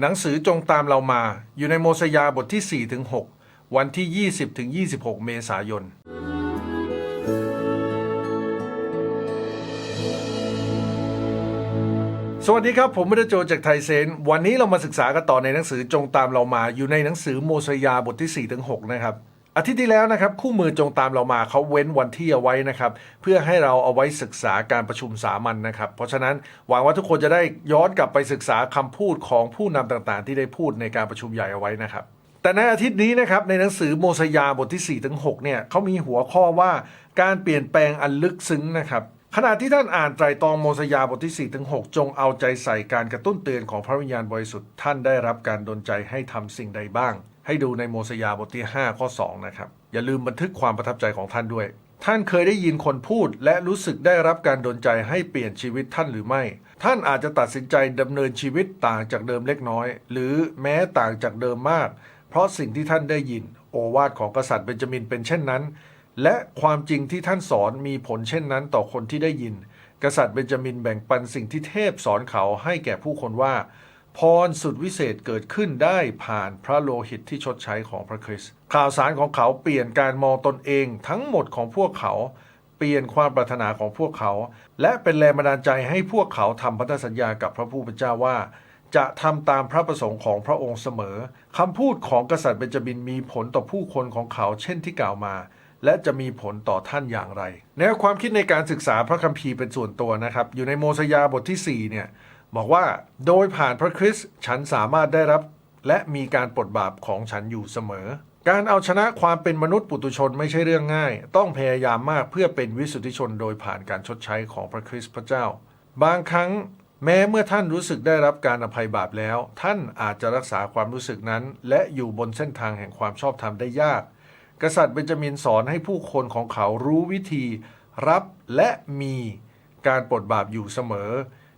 หนังสือจงตามเรามา อยู่ในโมสยาบทที่ 4 ถึง 6 วันที่ 20 ถึง 26 เมษายน สวัสดีครับ ผมมรโจจากไทยเซน วันนี้เรามาศึกษากันต่อในหนังสือจงตามเรามา อยู่ในหนังสือโมสยาบทที่ 4 ถึง 6 นะครับ อาทิตย์ที่แล้วนะครับคู่มือจงตามเรามาเขาเว้นวันที่เอาไว้นะครับ เพื่อให้เราเอาไว้ศึกษาการประชุมสามัญนะครับ เพราะฉะนั้นหวังว่าทุกคนจะได้ย้อนกลับไปศึกษาคำพูดของผู้นำต่างๆ ที่ได้พูดในการประชุมใหญ่เอาไว้นะครับ แต่ในอาทิตย์นี้นะครับในหนังสือโมสยาบทที่4ถึง6เนี่ยเขามีหัวข้อว่าการเปลี่ยนแปลงอันลึกซึ้งนะครับขณะที่ท่านอ่านไตรตองโมสยาบทที่4ถึง6จงเอาใจใส่การกระตุ้นเตือนของพระวิญญาณบริสุทธิ์ท่านได้รับการดลใจให้ทำสิ่งใดบ้าง ให้ดูในโมสยาบทที่ 5 ข้อ 2 นะครับ อย่าลืมบันทึกความประทับใจของท่านด้วย ท่านเคยได้ยินคนพูด และรู้สึกได้รับการดลใจให้เปลี่ยนชีวิตท่านหรือไม่ ท่านอาจจะตัดสินใจดำเนินชีวิตต่างจากเดิมเล็กน้อย หรือแม้ต่างจากเดิมมาก เพราะสิ่งที่ท่านได้ยิน โอวาทของกษัตริย์เบนจามินเป็นเช่นนั้น และความจริงที่ท่านสอนมีผลเช่นนั้นต่อคนที่ได้ยิน กษัตริย์เบนจามินแบ่งปันสิ่งที่เทพสอนเขาให้แก่ผู้คนว่า พรสุดวิเศษเกิดขึ้นได้ผ่านพระโลหิตที่ชดใช้ของพระคริสต์ข่าวสารของเขาเปลี่ยนการมองตนเองทั้งหมดของพวกเขา เปลี่ยนความปรารถนาของพวกเขา และเป็นแรงบันดาลใจให้พวกเขาทำพันธสัญญากับพระผู้เป็นเจ้าว่า จะทำตามพระประสงค์ของพระองค์เสมอคำพูดของกษัตริย์เบนจามินมีผลต่อผู้คนของเขาเช่นที่กล่าวมาและจะมีผลต่อท่านอย่างไร แนวความคิดในการศึกษาพระคัมภีร์เป็นส่วนตัวนะครับ อยู่ในโมสยาบทที่ 4 เนี่ย บอกว่าโดยผ่านพระคริสต์ฉันสามารถได้รับ และมีการปลดบาปของฉันอยู่เสมอ การเอาชนะความเป็นมนุษย์ปุตุชนไม่ใช่เรื่องง่าย ต้องพยายามมากเพื่อเป็นวิสุทธิชนโดยผ่านการชดใช้ของพระคริสต์พระเจ้า บางครั้งแม้เมื่อท่านรู้สึกได้รับการอภัยบาปแล้ว ท่านอาจจะรักษาความรู้สึกนั้น และอยู่บนเส้นทางแห่งความชอบธรรมได้ยาก กษัตริย์เบนจามินสอนให้ผู้คนของเขารู้วิธี รับและมีการปลดบาปอยู่เสมอ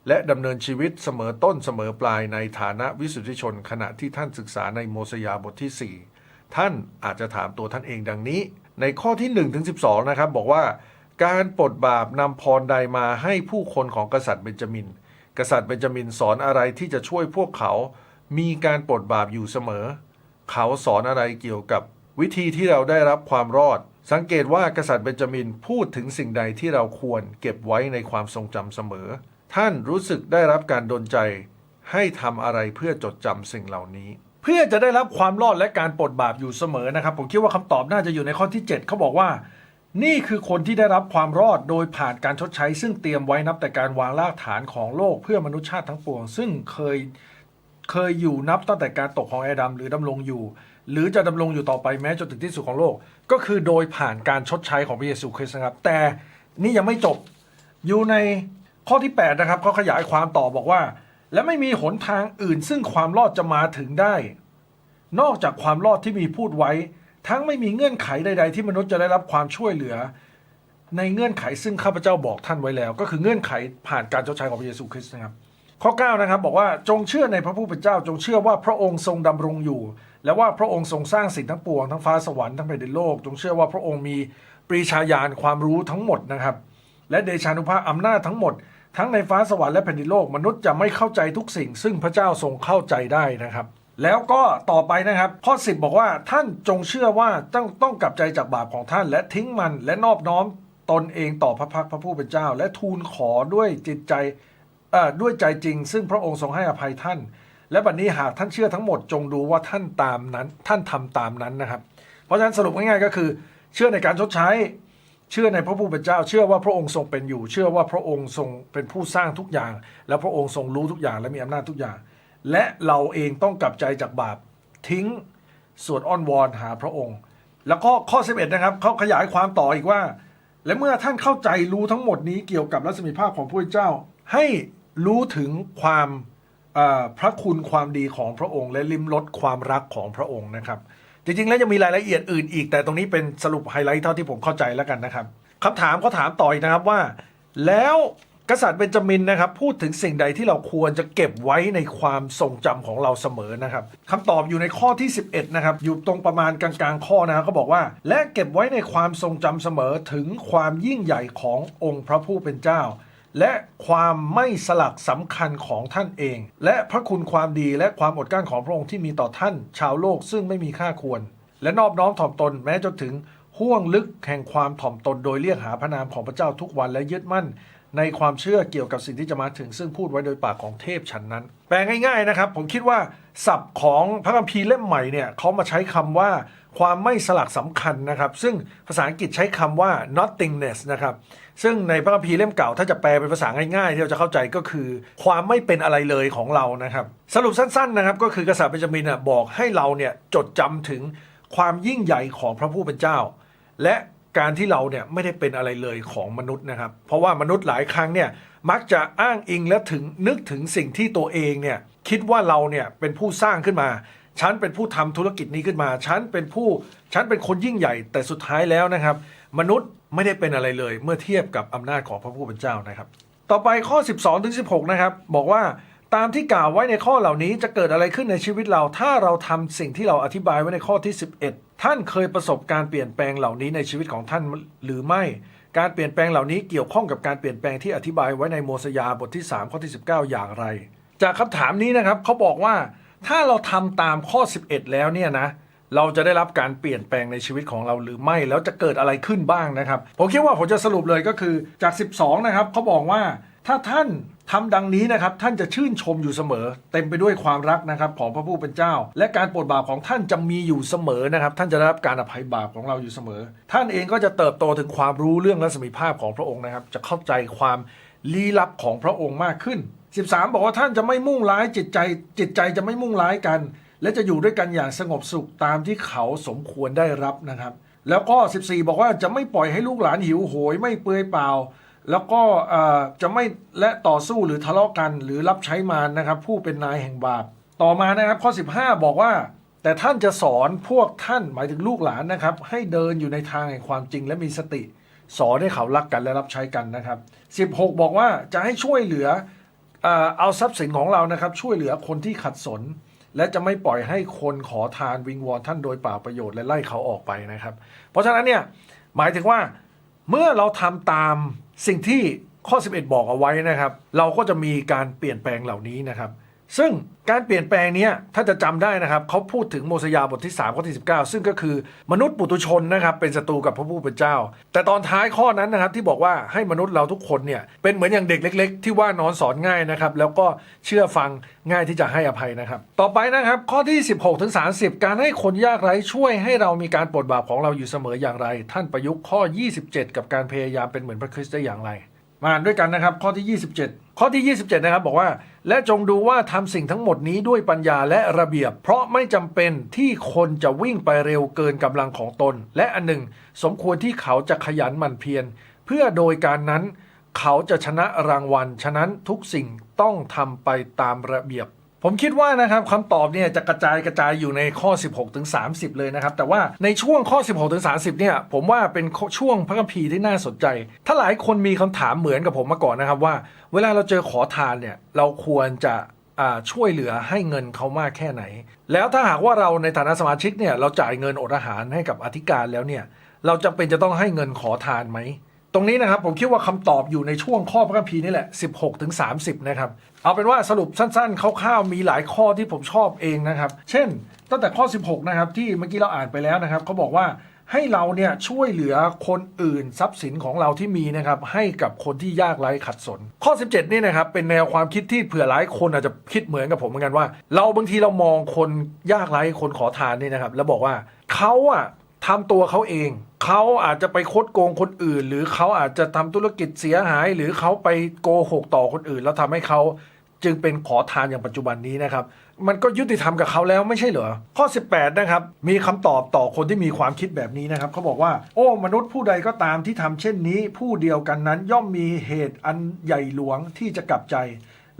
และดำเนินชีวิตเสมอต้นเสมอปลายในฐานะวิสุทธิชน ขณะที่ท่านศึกษาในโมสยาบทที่ 4 ท่านอาจจะถามตัวท่านเองดังนี้ ในข้อที่1ถึง12 นะครับ บอกว่า การปลดบาปนำพรใดมาให้ผู้คนของกษัตริย์เบนจามิน กษัตริย์เบนจามินสอนอะไรที่จะช่วยพวกเขา มีการปลดบาปอยู่เสมอ เขาสอนอะไรเกี่ยวกับ วิธีที่เราได้รับความรอด สังเกตว่ากษัตริย์เบนจามินพูดถึงสิ่งใดที่เราควรเก็บไว้ในความทรงจำเสมอ ท่านรู้สึกได้รับการดลใจ ให้ทำอะไรเพื่อจดจำสิ่งเหล่านี้ เพื่อจะได้รับความรอดและการปลดบาปอยู่เสมอนะครับ ผมคิดว่าคำตอบน่าจะอยู่ในข้อที่ 7 เขาบอกว่า นี่คือคนที่ได้รับความรอดโดยผ่านการชดใช้ ซึ่งเตรียมไว้นับแต่การวางรากฐานของโลกเพื่อมนุษยชาติทั้งปวง ซึ่งเคยเคยอยู่นับตั้งแต่การตกของแอดัมหรือดำรงอยู่ หรือจะดำรงอยู่ต่อไปแม้จนถึงที่สุดของโลก ก็คือโดยผ่านการชดใช้ของพระเยซูคริสต์นะครับ แต่นี่ยังไม่จบอยู่ใน ข้อที่ 8 นะครับเขาขยายความต่อบอกว่า และไม่มีหนทางอื่นซึ่งความรอดจะมาถึงได้ นอกจากความรอดที่มีพูดไว้ ทั้งไม่มีเงื่อนไขใด ๆ ที่มนุษย์จะได้รับความช่วยเหลือ ในเงื่อนไขซึ่งข้าพเจ้าบอกท่านไว้แล้ว ก็คือเงื่อนไขผ่านการชดใช้ของพระเยซูคริสต์นะครับ ข้อ 9 นะครับ บอกว่าจงเชื่อในพระผู้เป็นเจ้า จงเชื่อว่าพระองค์ทรงดำรงอยู่ และว่าพระองค์ทรงสร้างสิ่งทั้งปวงทั้งฟ้าสวรรค์ทั้งแผ่นดินโลก จงเชื่อว่าพระองค์มีปรีชาญาณความรู้ทั้งหมดนะครับและเดชานุภาพอำนาจทั้งหมด ทั้งในฟ้าสวรรค์และแผ่นดินโลกมนุษย์จะไม่เข้าใจทุกสิ่ง ซึ่งพระเจ้าทรงเข้าใจได้นะครับ แล้วก็ต่อไปนะครับ ข้อ 10 บอกว่าท่านจงเชื่อว่าต้องต้องกลับใจจากบาปของท่าน และทิ้งมันและนอบน้อมตนเองต่อพระพักพระผู้เป็นเจ้า และทูลขอด้วยจิตใจด้วยใจจริง ซึ่งพระองค์ทรงให้อภัยท่าน และบัดนี้หากท่านเชื่อทั้งหมดจงดูว่าท่านตามนั้น ท่านทำตามนั้นนะครับ เพราะฉะนั้นสรุปง่ายๆก็คือ เชื่อในการชดใช้ เชื่อในพระผู้เป็นเจ้า เชื่อว่าพระองค์ทรงเป็นอยู่ เชื่อว่าพระองค์ทรงเป็นผู้สร้างทุกอย่าง และพระองค์ทรงรู้ทุกอย่างและมีอำนาจทุกอย่าง และเราเองต้องกลับใจจากบาปทิ้งสวดอ้อนวอนหาพระองค์ แล้วก็ข้อ 11 นะครับเขาขยายความต่ออีกว่า และเมื่อท่านเข้าใจรู้ทั้งหมดนี้เกี่ยวกับรัศมีภาพของพระเจ้า ให้รู้ถึงความพระคุณความดีของพระองค์ และลิมรสความรักของพระองค์นะครับ จริงๆ แล้วยังมีรายละเอียดอื่นอีก แต่ตรงนี้เป็นสรุปไฮไลท์เท่าที่ผมเข้าใจแล้วกันนะครับคำถามเขาถามต่ออีกนะครับว่า แล้วกษัตริย์เบนจามินนะครับพูดถึงสิ่งใดที่เราควรจะเก็บไว้ในความทรงจำของเราเสมอนะครับคำตอบอยู่ในข้อที่ 11นะครับอยู่ตรงประมาณกลางๆข้อนะครับเขาบอกว่า และเก็บไว้ในความทรงจำเสมอถึงความยิ่งใหญ่ขององค์พระผู้เป็นเจ้า และความไม่สลักสำคัญของท่านเอง และพระคุณความดีและความอดกั้นของพระองค์ที่มีต่อท่าน ชาวโลกซึ่งไม่มีค่าควร และนอบน้อมถ่อมตนแม้จนถึงห่วงลึกแห่งความถ่อมตนโดยเรียกหาพระนามของพระเจ้าทุกวันและยึดมั่น ในความเชื่อเกี่ยวกับสิ่งที่จะมาถึงซึ่งพูดไว้โดยปากของเทพฉันนั้น แปลง่าย ๆนะครับ ผมคิดว่า ศัพท์ของพระคัมภีร์เล่มใหม่เนี่ยเขามาใช้คำว่าความไม่สลักสำคัญนะครับ ซึ่งภาษาอังกฤษใช้คำว่า nothingness นะครับ ซึ่งในพระคัมภีร์เล่มเก่า ถ้าจะแปลเป็นภาษาง่ายๆ ที่เราจะเข้าใจก็คือ ความไม่เป็นอะไรเลยของเรานะครับ สรุปสั้นๆนะครับ ก็คือกษัตริย์เบนจามินน่ะบอกให้เราเนี่ยจดจำถึงความยิ่งใหญ่ของพระผู้เป็นเจ้า และการที่เราเนี่ยไม่ได้เป็นอะไรเลยของมนุษย์นะครับ เพราะว่ามนุษย์หลายครั้งเนี่ยมักจะอ้างอิงและถึงนึกถึงสิ่งที่ตัวเองเนี่ย คิดว่าเราเนี่ยเป็นผู้สร้างขึ้นมา ฉันเป็นผู้ทำธุรกิจนี้ขึ้นมา ฉันเป็นผู้ ฉันเป็นคนยิ่งใหญ่ แต่สุดท้ายแล้วนะครับ มนุษย์ไม่ได้เป็นอะไรเลย เมื่อเทียบกับอำนาจของพระผู้เป็นเจ้านะครับ ต่อไปข้อ 12ถึง16 นะครับ บอกว่าตามที่กล่าวไว้ในข้อเหล่านี้จะเกิดอะไรขึ้นในชีวิตเรา ถ้าเราทำสิ่งที่เราอธิบายไว้ในข้อที่ 11 ท่านเคยประสบการเปลี่ยนแปลงเหล่านี้ในชีวิตของท่านหรือไม่ การเปลี่ยนแปลงเหล่านี้เกี่ยวข้องกับการเปลี่ยนแปลงที่อธิบายไว้ในโมสยาบทที่ 3 ข้อที่ 19 อย่างไร จากคำถามนี้นะครับเขาบอกว่าถ้าเราทำตามข้อ 11 แล้วเนี่ยนะเราจะได้รับการเปลี่ยนแปลงในชีวิตของเราหรือไม่แล้วจะเกิดอะไรขึ้นบ้างนะครับ ผมคิดว่าผมจะสรุปเลยก็คือจาก 12 นะครับเขาบอกว่าถ้าท่านทำดังนี้นะครับ ท่านจะชื่นชมอยู่เสมอ เต็มไปด้วยความรักนะครับ ของพระผู้เป็นเจ้า และการโปรดบาปของท่านจะมีอยู่เสมอนะครับ ท่านจะได้รับการอภัยบาปของเราอยู่เสมอ ท่านเองก็จะเติบโตถึงความรู้เรื่องรัศมีภาพของพระองค์นะครับ จะเข้าใจความลี้ลับของพระองค์มากขึ้น 13 บอกว่าท่านจะไม่มุ่งร้ายจิตใจ จิตใจจะไม่มุ่งร้ายกัน และจะอยู่ด้วยกันอย่างสงบสุขตามที่เขาสมควรได้รับนะครับ แล้วก็ 14 บอกว่าจะไม่ปล่อยให้ลูกหลานหิวโหยไม่เปลือยเปล่า แล้วก็จะไม่และต่อสู้หรือทะเลาะกันหรือรับใช้มารนะครับ ผู้เป็นนายแห่งบาปต่อมานะครับข้อ 15 บอกว่า แต่ท่านจะสอนพวกท่านหมายถึงลูกหลานนะครับ ให้เดินอยู่ในทางแห่งความจริงและมีสติ สอนให้เขารักกันและรับใช้กันนะครับ 16 บอกว่าจะให้ช่วยเหลือ เอาทรัพย์สินของเรานะครับ ช่วยเหลือคนที่ขัดสน และจะไม่ปล่อยให้คนขอทานวิงวอนท่านโดยเปล่าประโยชน์และไล่เขาออกไปนะครับ เพราะฉะนั้นเนี่ยหมายถึงว่าเมื่อเราทำตามสิ่งที่ข้อ 11 บอกเอาไว้นะครับ เราก็จะมีการเปลี่ยนแปลงเหล่านี้นะครับ ซึ่งการเปลี่ยนแปลงนี้ถ้าจะจำได้นะครับเขาพูดถึงโมสยาบทที่3ข้อที่19 ซึ่งก็คือมนุษย์ปุตุชนนะครับเป็นศัตรูกับพระผู้เป็นเจ้า แต่ตอนท้ายข้อนั้นนะครับที่บอกว่าให้มนุษย์เราทุกคนเนี่ยเป็นเหมือนอย่างเด็กเล็ก ๆ ที่ว่านอนสอนง่ายนะครับแล้วก็เชื่อฟังง่ายที่จะให้อภัยนะครับ ต่อไปนะครับข้อที่ 16ถึง30 การให้คนยากไร้ช่วยให้เรามีการปลดบาปของเราอยู่เสมออย่างไร ท่านประยุกต์ข้อ 27 กับการพยายามเป็นเหมือนพระคริสต์ได้อย่างไร มาด้วยกันนะครับ ข้อที่ 27 ข้อที่ 27 นะครับ บอกว่า และจงดูว่าทำสิ่งทั้งหมดนี้ด้วยปัญญาและระเบียบ เพราะไม่จำเป็นที่คนจะวิ่งไปเร็วเกินกำลังของตน และอันหนึ่ง สมควรที่เขาจะขยันหมั่นเพียรเพื่อโดยการนั้น เขาจะชนะรางวัล ฉะนั้นทุกสิ่งต้องทำไปตามระเบียบ ผมคิดว่านะครับคำตอบเนี่ยจะกระจายกระจายอยู่ในข้อ 16ถึง30 เลยนะครับ แต่ว่าในช่วงข้อ 16ถึง30 เนี่ย ผมว่าเป็นช่วงพระคัมภีร์ที่น่าสนใจ ถ้าหลายคนมีคำถามเหมือนกับผมมาก่อนนะครับว่า เวลาเราเจอขอทานเนี่ย เราควรจะช่วยเหลือให้เงินเขามากแค่ไหน แล้วถ้าหากว่าเราในฐานะสมาชิกเนี่ยเราจ่ายเงินอดอาหารให้กับอธิการแล้วเนี่ย เราจำเป็นจะต้องให้เงินขอทานไหม ตรงนี้นะครับผมคิดว่าคำตอบอยู่ในช่วงข้อพระคัมภีร์นี่แหละ 16ถึง30 นะครับ เอาเป็นว่าสรุปสั้นๆคร่าวๆมีหลายข้อที่ผมชอบเองนะครับ เช่น ตั้งแต่ข้อ 16 นะครับ ที่เมื่อกี้เราอ่านไปแล้วนะครับเขาบอกว่าให้เราเนี่ยช่วยเหลือคนอื่นทรัพย์สินของเราที่มีนะครับให้กับคนที่ยากไร้ขัดสน ข้อ 17 นี่นะครับเป็นแนวความคิดที่เผื่อหลายคนอาจจะคิดเหมือนกับผมเหมือนกันว่า เราบางทีเรามองคนยากไร้คนขอทานนี่นะครับ แล้วบอกว่าเขาอะ ทำตัวเขาเอง เขาอาจจะไปคดโกงคนอื่น หรือเขาอาจจะทำธุรกิจเสียหาย หรือเขาไปโกหกต่อคนอื่น แล้วทำให้เขาจึงเป็นขอทานอย่างปัจจุบันนี้นะครับ มันก็ยุติธรรมกับเขาแล้วไม่ใช่เหรอ ข้อ 18 นะครับ มีคำตอบต่อคนที่มีความคิดแบบนี้นะครับ เขาบอกว่า โอ้ มนุษย์ผู้ใดก็ตามที่ทำเช่นนี้ ผู้เดียวกันนั้นย่อมมีเหตุอันใหญ่หลวงที่จะกลับใจ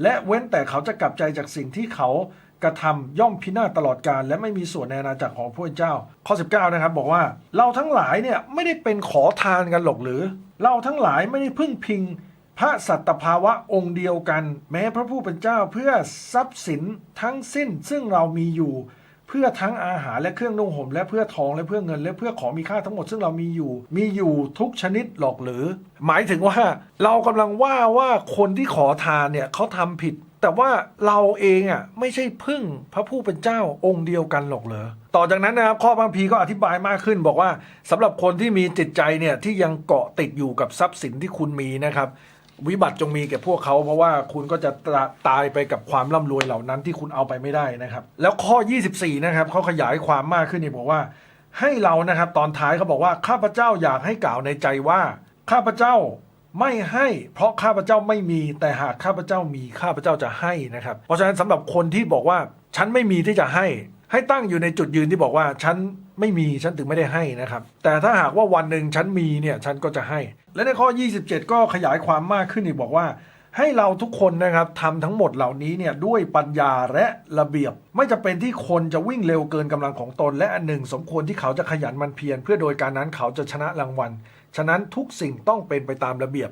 และเว้นแต่เขาจะกลับใจจากสิ่งที่เขา กระทำย่อมพินาศตลอดกาลและไม่มีส่วนในอาณาจักรของพระเจ้า ข้อ 19 นะครับ บอกว่าเราทั้งหลายเนี่ยไม่ได้เป็นขอทานกันหรอกหรือ เราทั้งหลายไม่ได้พึ่งพิง พระสัตภาวะองค์เดียวกัน แม้พระผู้เป็นเจ้าเพื่อทรัพย์สินทั้งสิ้น ซึ่งเรามีอยู่ เพื่อทั้งอาหารและเครื่องนุ่งห่มและเพื่อทองและเพื่อเงิน และเพื่อของมีค่าทั้งหมดซึ่งเรามีอยู่ มีอยู่ทุกชนิดหรอกหรือ หมายถึงว่า เรากำลังว่าว่าคนที่ขอทานเนี่ยเขาทำผิด แต่ว่าเราเองอะไม่ใช่พึ่งพระผู้เป็นเจ้าองค์เดียวกันหรอกเหรอต่อจากนั้นนะครับข้อบางพีก็อธิบายมากขึ้น บอกว่าสำหรับคนที่มีจิตใจเนี่ยที่ยังเกาะติดอยู่กับทรัพย์สินที่คุณมีนะครับวิบัติจงมีแก่พวกเขาเพราะว่าคุณก็จะตาตายไปกับความร่ำรวยเหล่านั้นที่คุณเอาไปไม่ได้นะครับ แล้วข้อ 24 นะครับเขาขยายความมากขึ้นนี่บอกว่า ให้เรานะครับตอนท้ายเขาบอกว่าข้าพเจ้าอยากให้กล่าวในใจว่า ข้าพเจ้า ไม่ให้เพราะข้าพเจ้าไม่มี แต่หากข้าพเจ้ามีข้าพเจ้าจะให้นะครับ เพราะฉะนั้นสำหรับคนที่บอกว่าฉันไม่มีที่จะให้ ให้ตั้งอยู่ในจุดยืนที่บอกว่าฉันไม่มีฉันถึงไม่ได้ให้นะครับ แต่ถ้าหากว่าวันหนึ่งฉันมีเนี่ยฉันก็จะให้ และในข้อ 27 ก็ขยายความมากขึ้นอีกบอกว่าให้เราทุกคนนะครับทำทั้งหมดเหล่านี้เนี่ยด้วยปัญญาและระเบียบ ไม่จะเป็นที่คนจะวิ่งเร็วเกินกำลังของตน และอันหนึ่ง สมควรที่เขาจะขยันมันเพียรเพื่อโดยการนั้นเขาจะชนะรางวัล ฉะนั้นทุกสิ่งต้องเป็นไปตามระเบียบ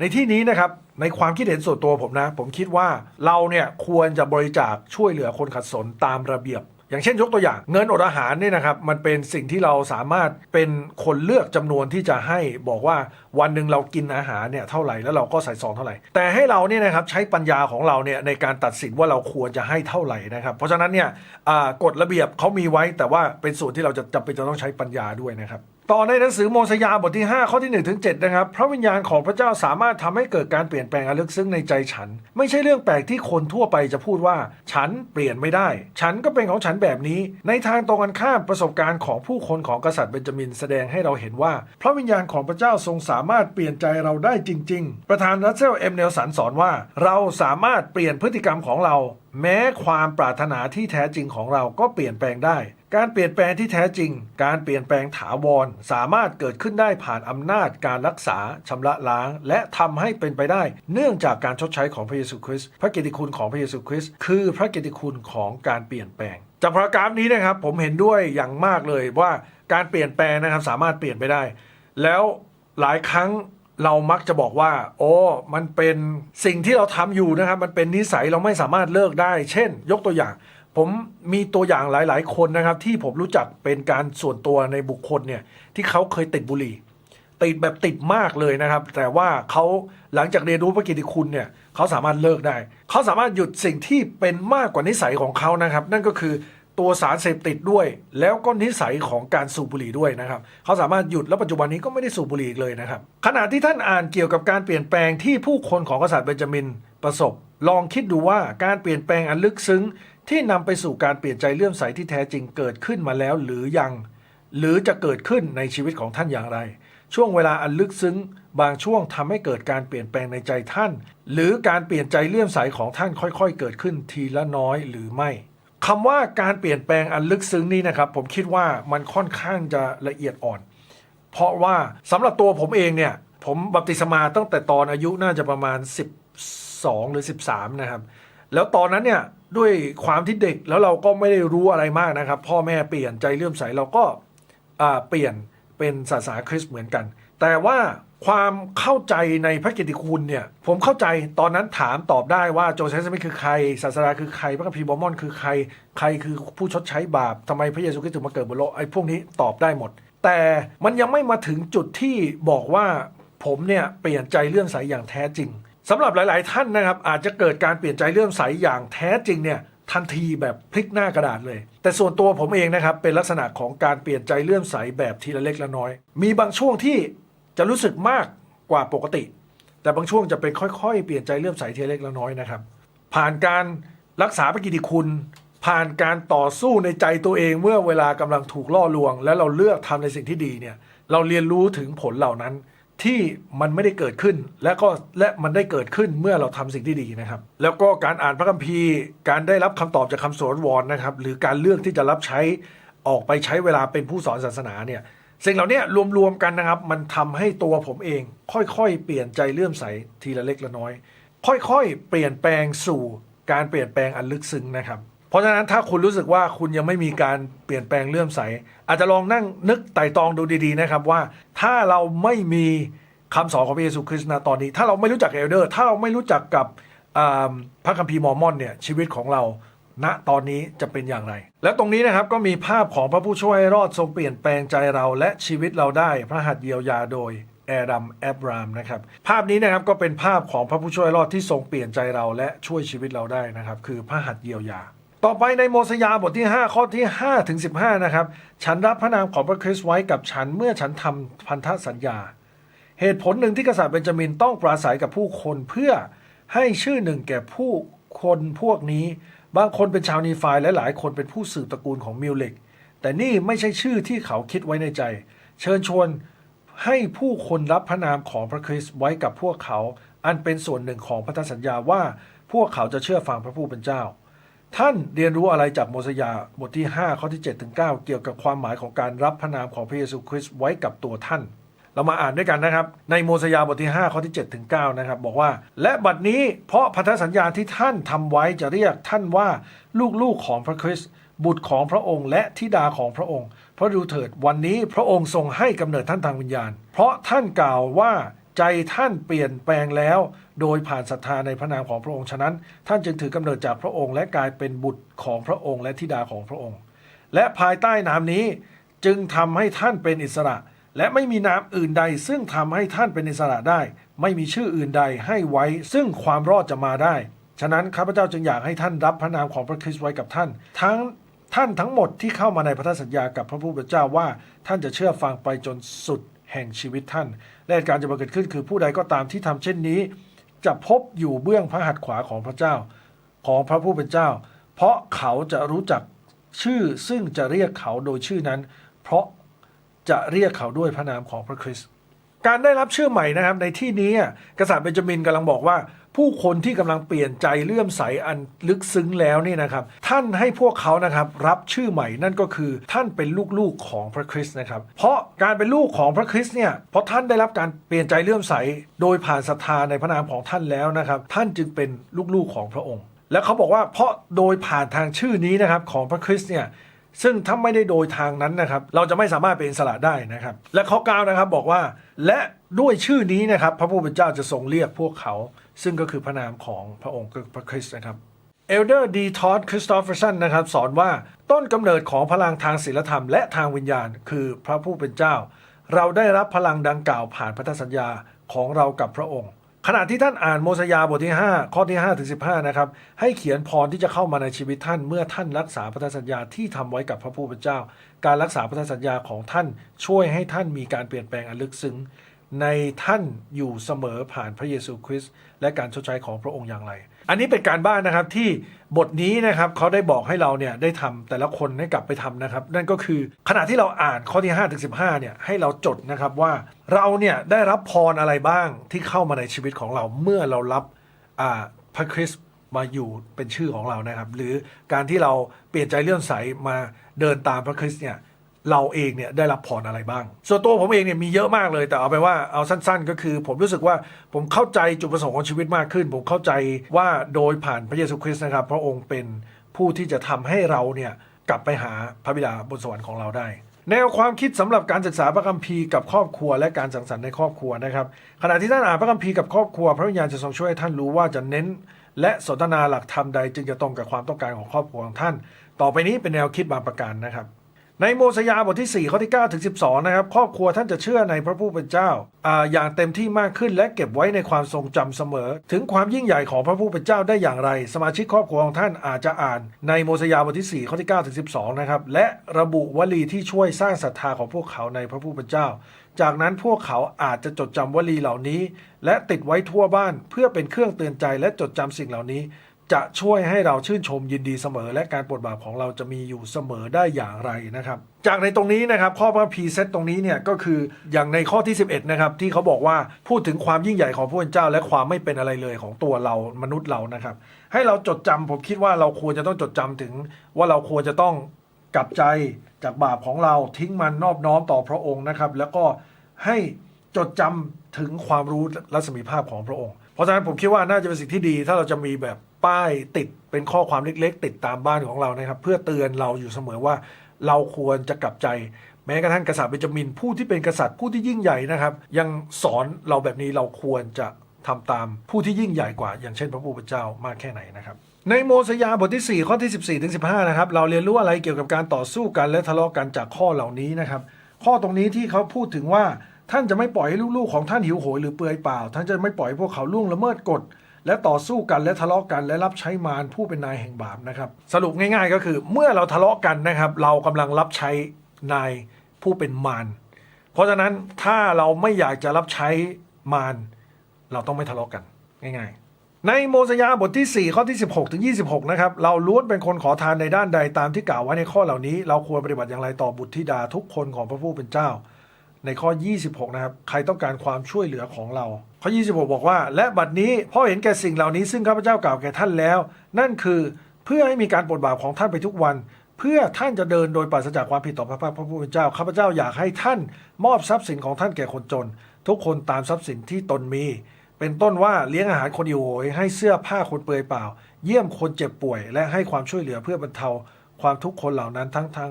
ในที่นี้นะครับในความคิดเห็นส่วนตัวผมนะ ผมคิดว่าเราเนี่ยควรจะบริจาคช่วยเหลือคนขัดสนตามระเบียบ อย่างเช่นยกตัวอย่างเงินอดอาหารเนี่ยนะครับ มันเป็นสิ่งที่เราสามารถเป็นคนเลือกจำนวนที่จะให้บอกว่าวันหนึ่งเรากินอาหารเนี่ยเท่าไหร่แล้วเราก็ใส่ซองเท่าไหร่ แต่ให้เราเนี่ยนะครับใช้ปัญญาของเราเนี่ยในการตัดสินว่าเราควรจะให้เท่าไหร่นะครับ เพราะฉะนั้นเนี่ยกฎระเบียบเขามีไว้แต่ว่าเป็นส่วนที่เราจะจำเป็นจะต้องใช้ปัญญาด้วยนะครับ ต่อในหนังสือโมสยาบทที่ 5 ข้อที่1ถึง7นะครับ พระวิญญาณของพระเจ้าสามารถทำให้เกิดการเปลี่ยนแปลงอันลึกซึ้งในใจฉัน ไม่ใช่เรื่องแปลกที่คนทั่วไปจะพูดว่า ฉันเปลี่ยนไม่ได้ ฉันก็เป็นของฉันแบบนี้ ในทางตรงกันข้ามประสบการณ์ของผู้คนของกษัตริย์เบนจามินแสดงให้เราเห็นว่า พระวิญญาณของพระเจ้าทรงสามารถเปลี่ยนใจเราได้จริง ๆ ประธานรัสเซลเอ็มเนลสันสอนว่า เราสามารถเปลี่ยนพฤติกรรมของเรา แม้ความปรารถนาที่แท้จริงของเราก็เปลี่ยนแปลงได้ การเปลี่ยนแปลงที่แท้จริง การเปลี่ยนแปลงถาวร สามารถเกิดขึ้นได้ผ่านอำนาจการรักษาชำระล้าง และทำให้เป็นไปได้ เนื่องจากการชดใช้ของพระเยซูคริสต์พระกียรติคุณของพระเยซูคริสต์คือพระกียรติคุณของการเปลี่ยนแปลง จากพระกราฟนี้นะครับผมเห็นด้วยอย่างมากเลยว่าการเปลี่ยนแปลงนะครับสามารถเปลี่ยนไปได้ แล้วหลายครั้ง เรามักจะบอกว่า โอ้มันเป็นสิ่งที่เราทำอยู่นะครับ มันเป็นนิสัยเราไม่สามารถเลิกได้ เช่น ยกตัวอย่าง ผมมีตัวอย่างหลาย ๆ คนนะครับ ที่ผมรู้จักเป็นการส่วนตัวในบุคคลเนี่ย ที่เขาเคยติดบุหรี่ติดแบบติดมากเลยนะครับ แต่ว่าเขาหลังจากเรียนรู้พระกิติคุณเนี่ยเขาสามารถเลิกได้ เขาสามารถหยุดสิ่งที่เป็นมากกว่านิสัยของเขานะครับ นั่นก็คือ ตัวสารเสพติดด้วย แล้วก็นิสัยของการสูบบุหรี่ด้วยนะครับ เขาสามารถหยุดแล้วปัจจุบันนี้ก็ไม่ได้สูบบุหรี่อีกเลยนะครับ ขณะที่ท่านอ่านเกี่ยวกับการเปลี่ยนแปลงที่ผู้คนของกษัตริย์เบนจามินประสบ ลองคิดดูว่าการเปลี่ยนแปลงอันลึกซึ้ง ที่นำไปสู่การเปลี่ยนใจเลื่อมใสที่แท้จริงเกิดขึ้นมาแล้วหรือยัง หรือจะเกิดขึ้นในชีวิตของท่านอย่างไร ช่วงเวลาอันลึกซึ้ง บางช่วงทำให้เกิดการเปลี่ยนแปลงในใจท่าน หรือการเปลี่ยนใจเลื่อมใสของท่านค่อย ๆ เกิดขึ้นทีละน้อยหรือไม่ คำว่าการเปลี่ยนแปลงอันลึกซึ้งนี่นะครับ ผมคิดว่ามันค่อนข้างจะละเอียดอ่อน เพราะว่าสำหรับตัวผมเองเนี่ย ผมบัพติศมาตั้งแต่ตอนอายุน่าจะประมาณ 12 หรือ 13 นะครับ แล้วตอนนั้นเนี่ยด้วยความที่เด็กแล้วเราก็ไม่ได้รู้อะไรมากนะครับ พ่อแม่เปลี่ยนใจเลื่อมใสเราก็เปลี่ยนเป็นศาสนาคริสต์เหมือนกัน แต่ว่า ความเข้าใจในพระกิตติคุณเนี่ย ผมเข้าใจตอนนั้นถามตอบได้ว่าโจเซฟสมิธคือใคร ศาสดาคือใคร พระคัมภีร์บอมอนคือใคร ใครคือผู้ชดใช้บาปทำไมพระเยซูคริสต์ถึงมาเกิดบนโลกไอ้พวกนี้ตอบได้หมด แต่มันยังไม่มาถึงจุดที่บอกว่าผมเนี่ยเปลี่ยนใจเลื่อมใสอย่างแท้จริงสำหรับหลาย ๆ ท่านนะครับ อาจจะเกิดการเปลี่ยนใจเลื่อมใสอย่างแท้จริงเนี่ยทันทีแบบพลิกหน้ากระดาษเลย แต่ส่วนตัวผมเองนะครับเป็นลักษณะของการเปลี่ยนใจเลื่อมใสแบบทีละเล็กละน้อย มีบางช่วงที่ จะรู้สึกมากกว่าปกติ แต่บางช่วงจะเป็นค่อยๆ เปลี่ยนใจเลื่อมใสเทเล็กและน้อยนะครับ ผ่านการรักษาพระกิติคุณ ผ่านการต่อสู้ในใจตัวเองเมื่อเวลากำลังถูกล่อลวง และเราเลือกทำในสิ่งที่ดีเนี่ยเราเรียนรู้ถึงผลเหล่านั้นที่มันไม่ได้เกิดขึ้น และก็และมันได้เกิดขึ้นเมื่อเราทำสิ่งที่ดีนะครับ แล้วก็การอ่านพระคัมภีร์ การได้รับคำตอบจากคำสอนวอนนะครับ หรือการเลือกที่จะรับใช้ออกไปใช้เวลาเป็นผู้สอนศาสนาเนี่ย สิ่งเหล่านี้รวมๆกันนะครับ มันทำให้ตัวผมเอง ค่อยๆ เปลี่ยนใจเลื่อมใสทีละเล็กละน้อย ค่อยๆ เปลี่ยนแปลงสู่การเปลี่ยนแปลงอันลึกซึ้งนะครับ เพราะฉะนั้นถ้าคุณรู้สึกว่าคุณยังไม่มีการเปลี่ยนแปลงเลื่อมใส อาจจะลองนั่งนึกไต่ตองดูดีๆนะครับว่า ถ้าเราไม่มีคำสอนของพระเยซูคริสต์นะตอนนี้ ถ้าเราไม่รู้จักเอลเดอร์ ถ้าเราไม่รู้จักกับพระคัมภีร์มอร์มอนเนี่ยชีวิตของเรา ณตอนนี้จะเป็นอย่างไร และตรงนี้นะครับก็มีภาพของพระผู้ช่วยรอดทรงเปลี่ยนแปลงใจเราและชีวิตเราได้พระหัตถ์เยียวยาโดยแอดัมแอบรามนะครับภาพนี้นะครับก็เป็นภาพของพระผู้ช่วยรอดที่ทรงเปลี่ยนใจเราและช่วยชีวิตเราได้นะครับคือพระหัตถ์เยียวยา ต่อไปในโมสยาบทที่ 5 ข้อที่5ถึง15นะครับฉันรับพระนามของพระคริสต์ไว้กับฉันเมื่อฉันทำพันธสัญญา เหตุผลหนึ่งที่กษัตริย์เบนจามินต้องปราศัยกับผู้คนเพื่อให้ชื่อหนึ่งแก่ผู้คนพวกนี้ บางคนเป็นชาวนีฟายและหลายคนเป็นผู้สืบตระกูลของมิวเล็ก แต่นี่ไม่ใช่ชื่อที่เขาคิดไว้ในใจ เชิญชวนให้ผู้คนรับพระนามของพระคริสต์ไว้กับพวกเขา อันเป็นส่วนหนึ่งของพันธสัญญาว่าพวกเขาจะเชื่อฟังพระผู้เป็นเจ้า ท่านเรียนรู้อะไรจากโมสยาบทที่ 5 ข้อที่7ถึง9เกี่ยวกับความหมายของการรับพระนามของพระเยซูคริสต์ไว้กับตัวท่าน เรามาอ่านด้วยกันนะครับ ในโมสยาบทที่ 5 ข้อที่7ถึง9นะครับ บอกว่า และบัดนี้เพราะพันธสัญญาที่ท่านทำไว้จะเรียกท่านว่าลูกๆของพระคริสต์บุตรของพระองค์ และธิดาของพระองค์ เพราะดูเถิดวันนี้พระองค์ทรงให้กำเนิดท่านทางวิญญาณ เพราะท่านกล่าวว่าใจท่านเปลี่ยนแปลงแล้ว โดยผ่านศรัทธาในพระนามของพระองค์ฉะนั้น ท่านจึงถือกำเนิดจากพระองค์ และกลายเป็นบุตรของพระองค์ และธิดาของพระองค์ และภายใต้นามนี้จึงทำให้ท่านเป็นอิสระ และไม่มีนามอื่นใด ซึ่งทำให้ท่านเป็นอิสระได้ ไม่มีชื่ออื่นใดให้ไว้ ซึ่งความรอดจะมาได้ ฉะนั้นข้าพเจ้าจึงอยากให้ท่านรับพระนามของพระคริสต์ไว้กับท่าน ทั้งท่านทั้งหมดที่เข้ามาในพันธสัญญากับพระผู้เป็นเจ้าว่า ท่านจะเชื่อฟังไปจนสุดแห่งชีวิตท่าน และการจะบังเกิดขึ้นคือผู้ใดก็ตามที่ทำเช่นนี้ จะพบอยู่เบื้องพระหัตถ์ขวาของพระเจ้า ของพระผู้เป็นเจ้า เพราะเขาจะรู้จักชื่อซึ่งจะเรียกเขาโดยชื่อนั้น เพราะ จะเรียกเขาด้วยพระนามของพระคริสต์การได้รับชื่อใหม่นะครับในที่นี้อะกษัตริย์เบนจามินกำลังบอกว่า ผู้คนที่กำลังเปลี่ยนใจเลื่อมใสอันลึกซึ้งแล้วนี่นะครับ ท่านให้พวกเขานะครับรับชื่อใหม่นั่นก็คือท่านเป็นลูกๆของพระคริสต์นะครับ เพราะการเป็นลูกของพระคริสต์เนี่ยเพราะท่านได้รับการเปลี่ยนใจเลื่อมใส โดยผ่านศรัทธาในพระนามของท่านแล้วนะครับ ท่านจึงเป็นลูกๆของพระองค์ แล้วเขาบอกว่าเพราะโดยผ่านทางชื่อนี้นะครับของพระคริสต์เนี่ย ซึ่งถ้าไม่ได้โดยทางนั้นนะครับ เราจะไม่สามารถเป็นอิสระได้นะครับ และข้อเก้านะครับบอกว่า และด้วยชื่อนี้นะครับ พระผู้เป็นเจ้าจะทรงเรียกพวกเขา ซึ่งก็คือพระนามของพระองค์คือพระคริสต์นะครับเอลเดอร์ดีทอดคริสโตเฟอร์สันนะครับ สอนว่าต้นกำเนิดของพลังทางศีลธรรมและทางวิญญาณ คือพระผู้เป็นเจ้า เราได้รับพลังดังกล่าวผ่านพันธสัญญาของเรากับพระองค์ ขณะที่ท่านอ่านโมสยาบทที่ 5 ข้อที่5ถึง15 นะครับ ให้เขียนพรที่จะเข้ามาในชีวิตท่าน เมื่อท่านรักษาพันธสัญญาที่ทำไว้กับพระผู้เป็นเจ้า การรักษาพันธสัญญาของท่านช่วยให้ท่านมีการเปลี่ยนแปลงอันลึกซึ้งในท่านอยู่เสมอผ่านพระเยซูคริสต์และการชดใช้ของพระองค์อย่างไร อันนี้เป็นการบ้านนะครับที่บทนี้นะครับเขาได้บอกให้เราเนี่ยได้ทำแต่ละคนให้กลับไปทำนะครับ นั่นก็คือขณะที่เราอ่านข้อที่5ถึง15เนี่ยให้เราจดนะครับว่าเราเนี่ยได้รับพรอะไรบ้างที่เข้ามาในชีวิตของเราเมื่อเรารับพระคริสต์มาอยู่เป็นชื่อของเรานะครับ หรือการที่เราเปลี่ยนใจเลื่อมใสมาเดินตามพระคริสต์เนี่ย เราเองเนี่ยได้รับพรอะไรบ้าง ส่วนตัวผมเองเนี่ยมีเยอะมากเลย แต่เอาไปนว่าเอาสั้น ๆ ก็คือ ผมรู้สึกว่าผมเข้าใจจุดประสงค์ของชีวิตมากขึ้น ผมเข้าใจว่าโดยผ่านพระเยซูคริสต์นะครับ พระองค์เป็นผู้ที่จะทำให้เราเนี่ยกลับไปหาพระบิดาบนสวรรค์ของเราได้ แนวความคิดสำหรับการศึกษาพระคัมภีร์กับครอบครัวและการสังสรรค์ในครอบครัวนะครับขณะที่ท่านอ่านพระคัมภีร์กับครอบครัว พระวิญญาณจะทรงช่วยให้ท่านรู้ว่าจะเน้น และสนทนาหลักธรรมใดจึงจะตรงกับความต้องการของครอบครัวของท่าน ต่อไปนี้เป็นแนวคิดบางประการนะครับ ในโมสยาบทที่ 4 ข้อที่9ถึง12 นะครับ ครอบครัวท่านจะเชื่อในพระผู้เป็นเจ้าอาอย่างเต็มที่มากขึ้นและเก็บไว้ในความทรงจำเสมอ ถึงความยิ่งใหญ่ของพระผู้เป็นเจ้าได้อย่างไร สมาชิกครอบครัวของท่านอาจจะอ่าน ในโมสยาบทที่ 4 ข้อที่9ถึง12 นะครับ และระบุวลีที่ช่วยสร้างศรัทธาของพวกเขาในพระผู้เป็นเจ้า จากนั้นพวกเขาอาจจะจดจำวลีเหล่านี้ และติดไว้ทั่วบ้านเพื่อเป็นเครื่องเตือนใจและจดจำสิ่งเหล่านี้ จะช่วยให้เราชื่นชมยินดีเสมอ และการปลดบาปของเราจะมีอยู่เสมอได้อย่างไรนะครับ จากในตรงนี้นะครับ ข้อพระพีเซตตรงนี้เนี่ยก็คืออย่างในข้อที่ 11นะครับที่เขาบอกว่าพูดถึงความยิ่งใหญ่ของพระเจ้า และความไม่เป็นอะไรเลยของตัวเรามนุษย์เรานะครับ ให้เราจดจำผมคิดว่าเราควรจะต้องจดจำถึง ว่าเราควรจะต้องกลับใจจากบาปของเราทิ้งมันนอบน้อมต่อพระองค์นะครับ แล้วก็ให้จดจำถึงความรู้รัศมีภาพของพระองค์ เพราะฉะนั้นผมคิดว่าน่าจะเป็นสิ่งที่ดี ถ้าเราจะมีแบบ ป้ายติดเป็นข้อความเล็ก ๆ ติดตามบ้านของเรานะครับ เพื่อเตือนเราอยู่เสมอว่า เราควรจะกลับใจ แม้กระทั่งกษัตริย์เบนจามินผู้ที่เป็นกษัตริย์ผู้ที่ยิ่งใหญ่นะครับ ยังสอนเราแบบนี้เราควรจะทำตามผู้ที่ยิ่งใหญ่กว่า อย่างเช่น พระผู้เป็นเจ้ามากแค่ไหนนะครับในโมสยาบทที่ 4 ข้อที่ 14ถึง15 นะครับ เราเรียนรู้อะไรเกี่ยวกับการต่อสู้กันและทะเลาะกันจากข้อเหล่านี้นะครับ ข้อตรงนี้ที่เขาพูดถึงว่าท่านจะไม่ปล่อยให้ลูกๆของท่านหิวโหยหรือเปลือยเปล่า ท่านจะไม่ปล่อยให้พวกเขาล่วงละเมิดกฎ และต่อสู้กันและทะเลาะกัน และรับใช้มารผู้เป็นนายแห่งบาปนะครับ สรุปง่ายๆ ก็คือ เมื่อเราทะเลาะกันนะครับ เรากำลังรับใช้นายผู้เป็นมารเพราะฉะนั้นถ้าเราไม่อยากจะรับใช้มารเราต้องไม่ทะเลาะกันง่าย ๆในโมสยาบทที่ 4 ข้อที่ 16 ถึง 26 นะครับ เราล้วนเป็นคนขอทานในด้านใดตามที่กล่าวไว้ในข้อเหล่านี้ เราควรปฏิบัติอย่างไรต่อบุตรธิดาทุกคนของพระผู้เป็นเจ้า ในข้อ 26 นะครับ ใครต้องการความช่วยเหลือของเรา ข้อ 26 บอกว่า และบัดนี้พ่อเห็นแก่สิ่งเหล่านี้ซึ่งข้าพเจ้ากล่าวแก่ท่านแล้ว นั่นคือเพื่อให้มีการปลดบาปของท่านไปทุกวัน เพื่อท่านจะเดินโดยปราศจากความผิดต่อพระพักพระผู้เป็นเจ้าข้าพเจ้าอยากให้ท่านมอบทรัพย์สินของท่านแก่คนจน ทุกคนตามทรัพย์สินที่ตนมี เป็นต้นว่าเลี้ยงอาหารคนหิวโหยให้เสื้อผ้าคนเปลือยเปล่า เยี่ยมคนเจ็บป่วย และให้ความช่วยเหลือเพื่อบรรเทาความทุกข์คนเหล่านั้นทั้งทั้ง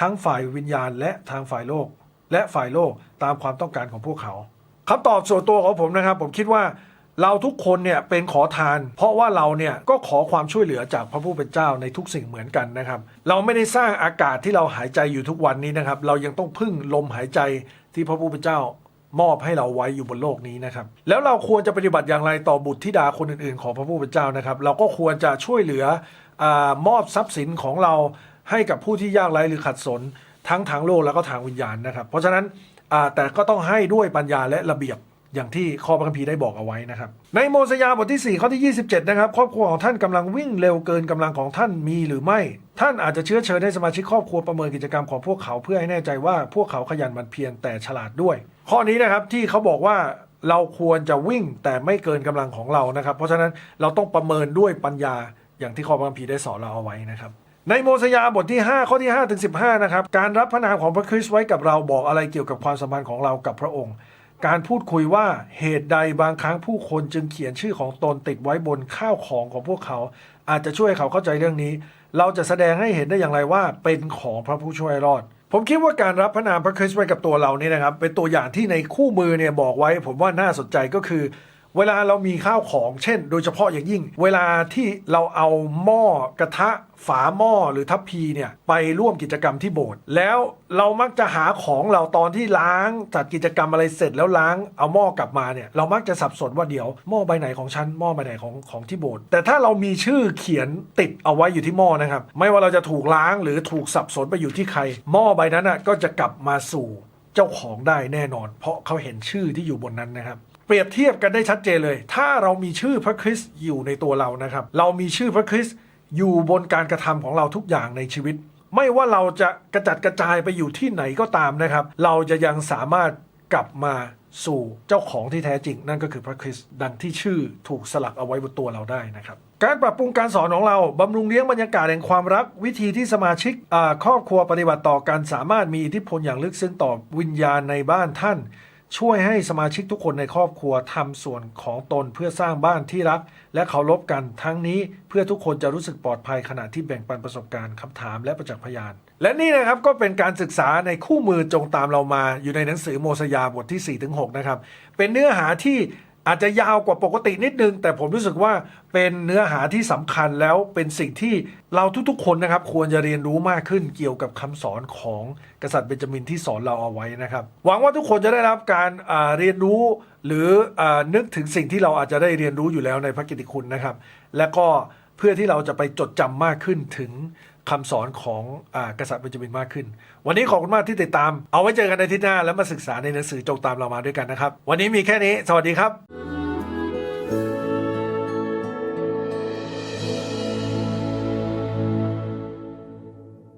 ทั้งฝ่ายวิญญาณและทางฝ่ายโลก และฝ่ายโลกตามความต้องการของพวกเขา คำตอบส่วนตัวของผมนะครับ ผมคิดว่าเราทุกคนเนี่ยเป็นขอทาน เพราะว่าเราเนี่ยก็ขอความช่วยเหลือจากพระผู้เป็นเจ้าในทุกสิ่งเหมือนกันนะครับ เราไม่ได้สร้างอากาศที่เราหายใจอยู่ทุกวันนี้นะครับ เรายังต้องพึ่งลมหายใจที่พระผู้เป็นเจ้ามอบให้เราไว้อยู่บนโลกนี้นะครับ แล้วเราควรจะปฏิบัติอย่างไรต่อบุตรธิดาคนอื่นๆ ของพระผู้เป็นเจ้านะครับ เราก็ควรจะช่วยเหลืออมอบทรัพย์สินของเราให้กับผู้ที่ยากไร้หรือขัดสนทั้งทางโลกแล้วก็ทางวิญญาณนะครับ เพราะฉะนั้น แต่ก็ต้องให้ด้วยปัญญาและระเบียบอย่างที่ข้อพระคัมภีร์ได้บอกเอาไว้นะครับ ในโมสยาบทที่ 4 ข้อที่ 27 นะครับ ครอบครัวของท่านกำลังวิ่งเร็วเกินกำลังของท่านมีหรือไม่ ท่านอาจจะเชื้อเชิญให้สมาชิกครอบครัวประเมินกิจกรรมของพวกเขาเพื่อให้แน่ใจว่าพวกเขาขยันมันเพียรแต่ฉลาดด้วย ข้อนี้นะครับที่เขาบอกว่าเราควรจะวิ่งแต่ไม่เกินกำลังของเรานะครับ เพราะฉะนั้นเราต้องประเมินด้วยปัญญาอย่างที่ข้อพระคัมภีร์ได้สอนเราเอาไว้นะครับ ในโมสยาบทที่ 5 ข้อที่5ถึง15 นะครับ การรับพระนามของพระคริสต์ไว้กับเราบอกอะไรเกี่ยวกับความสัมพันธ์ของเรากับพระองค์ การพูดคุยว่าเหตุใดบางครั้งผู้คนจึงเขียนชื่อของตนติดไว้บนข้าวของของพวกเขา อาจจะช่วยเขาเข้าใจเรื่องนี้ เราจะแสดงให้เห็นได้อย่างไรว่าเป็นของพระผู้ช่วยรอด ผมคิดว่าการรับพระนามพระคริสต์ไว้กับตัวเรานี่นะครับ เป็นตัวอย่างที่ในคู่มือเนี่ยบอกไว้ ผมว่าน่าสนใจก็คือ เวลาเรามีข้าวของเช่น โดยเฉพาะอย่างยิ่ง เวลาที่เราเอาหม้อกระทะฝาหม้อหรือทัพพีเนี่ยไปร่วมกิจกรรมที่โบสถ์แล้วเรามักจะหาของเราตอนที่ล้างจัดกิจกรรมอะไรเสร็จแล้วล้างเอาหม้อกลับมาเนี่ยเรามักจะสับสนว่าเดี๋ยวหม้อใบไหนของฉันหม้อใบไหนของของที่โบสถ์แต่ถ้าเรามีชื่อเขียนติดเอาไว้อยู่ที่หม้อนะครับ ไม่ว่าเราจะถูกล้างหรือถูกสับสนไปอยู่ที่ใคร หม้อใบนั้นน่ะก็จะกลับมาสู่เจ้าของได้แน่นอน เพราะเขาเห็นชื่อที่อยู่บนนั้นนะครับ เปรียบเทียบกันได้ชัดเจนเลย ถ้าเรามีชื่อพระคริสต์อยู่ในตัวเรานะครับ เรามีชื่อพระคริสต์อยู่บนการกระทำของเราทุกอย่างในชีวิต ไม่ว่าเราจะกระจัดกระจายไปอยู่ที่ไหนก็ตามนะครับ เราจะยังสามารถกลับมาสู่เจ้าของที่แท้จริง นั่นก็คือพระคริสต์ดังที่ชื่อถูกสลักเอาไว้บนตัวเราได้นะครับ การปรับปรุงการสอนของเราบำรุงเลี้ยงบรรยากาศแห่งความรัก วิธีที่สมาชิกครอบครัวปฏิบัติต่อกันสามารถมีอิทธิพลอย่างลึกซึ้งต่อวิญญาณในบ้านท่าน ช่วยให้สมาชิกทุกคนในครอบครัวทำส่วนของตนเพื่อสร้างบ้านที่รัก และเคารพกันทั้งนี้เพื่อทุกคนจะรู้สึกปลอดภัยขณะที่แบ่งปันประสบการณ์คำถามและประจักษ์พยาน และนี่นะครับก็เป็นการศึกษาในคู่มือจงตามเรามาอยู่ในหนังสือโมสยาบทที่4-6นะครับเป็นเนื้อหาที่ อาจจะยาวกว่าปกตินิดนึง แต่ผมรู้สึกว่าเป็นเนื้อหาที่สำคัญแล้วเป็นสิ่งที่เราทุกๆคนนะครับ ควรจะเรียนรู้มากขึ้นเกี่ยวกับคำสอนของกษัตริย์เบนจามินที่สอนเราเอาไว้นะครับ หวังว่าทุกคนจะได้รับการเรียนรู้ หรืออนึกถึงสิ่งที่เราอาจจะได้เรียนรู้อยู่แล้วในพระกิตติคุณนะครับ และก็เพื่อที่เราจะไปจดจำมากขึ้นถึง คำสอนของอกษัตริย์เบนจามินมากขึ้น วันนี้ขอบคุณมากที่ติดตาม เอาไว้เจอกันในที่หน้า แล้วมาศึกษาในหนังสือจงตามเรามาด้วยกันนะครับ วันนี้มีแค่นี้ สวัสดีครับ